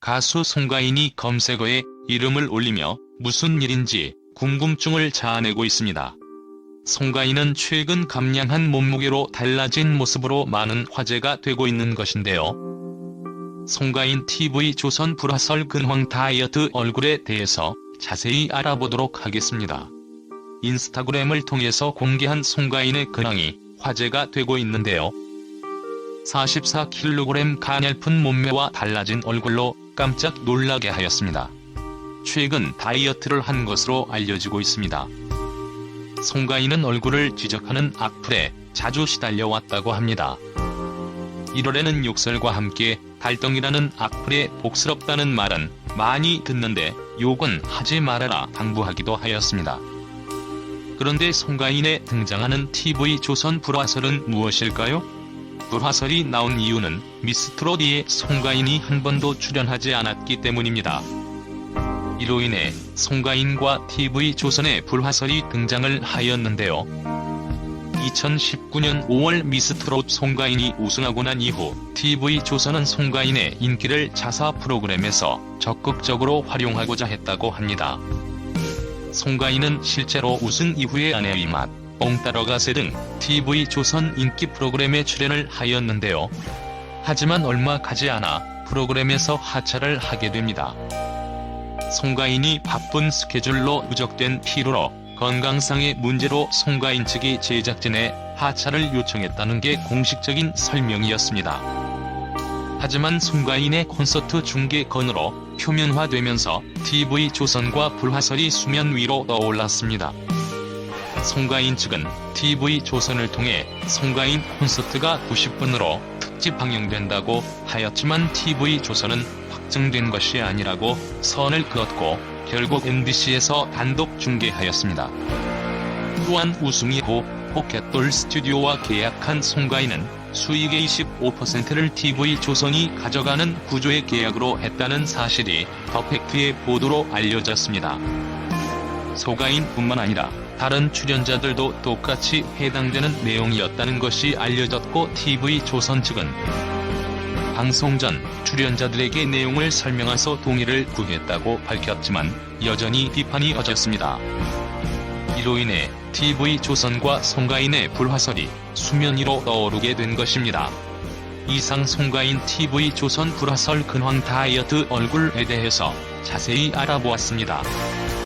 가수 송가인이 검색어에 이름을 올리며 무슨 일인지 궁금증을 자아내고 있습니다. 송가인은 최근 감량한 몸무게로 달라진 모습으로 많은 화제가 되고 있는 것인데요. 송가인 TV 조선 불화설 근황 다이어트 얼굴에 대해서 자세히 알아보도록 하겠습니다. 인스타그램을 통해서 공개한 송가인의 근황이 화제가 되고 있는데요. 44kg 가냘픈 몸매와 달라진 얼굴로 깜짝 놀라게 하였습니다. 최근 다이어트를 한 것으로 알려지고 있습니다. 송가인은 얼굴을 지적하는 악플에 자주 시달려왔다고 합니다. 1월에는 욕설과 함께 달덩이라는 악플에 복스럽다는 말은 많이 듣는데 욕은 하지 말아라 당부하기도 하였습니다. 그런데 송가인에 등장하는 TV 조선 불화설은 무엇일까요? 불화설이 나온 이유는 미스트롯이에 송가인이 한 번도 출연하지 않았기 때문입니다. 이로 인해 송가인과 TV 조선의 불화설이 등장을 하였는데요. 2019년 5월 미스트롯 송가인이 우승하고 난 이후 TV 조선은 송가인의 인기를 자사 프로그램에서 적극적으로 활용하고자 했다고 합니다. 송가인은 실제로 우승 이후에 아내의 맛, 뽕따러 가세 등 TV 조선 인기 프로그램에 출연을 하였는데요. 하지만 얼마 가지 않아 프로그램에서 하차를 하게 됩니다. 송가인이 바쁜 스케줄로 누적된 피로로 건강상의 문제로 송가인 측이 제작진에 하차를 요청했다는 게 공식적인 설명이었습니다. 하지만 송가인의 콘서트 중계 건으로 표면화되면서 TV 조선과 불화설이 수면 위로 떠올랐습니다. 송가인 측은 TV 조선을 통해 송가인 콘서트가 90분으로 특집 방영된다고 하였지만 TV 조선은 확정된 것이 아니라고 선을 그었고 결국 MBC에서 단독 중계하였습니다. 또한 우승 이후 포켓돌 스튜디오와 계약한 송가인은 수익의 25%를 TV 조선이 가져가는 구조의 계약으로 했다는 사실이 더 팩트의 보도로 알려졌습니다. 소가인뿐만 아니라 다른 출연자들도 똑같이 해당되는 내용이었다는 것이 알려졌고 TV 조선 측은 방송 전 출연자들에게 내용을 설명해서 동의를 구했다고 밝혔지만 여전히 비판이 어졌습니다. 이로 인해 TV 조선과 송가인의 불화설이 수면 위로 떠오르게 된 것입니다. 이상 송가인 TV 조선 불화설 근황 다이어트 얼굴에 대해서 자세히 알아보았습니다.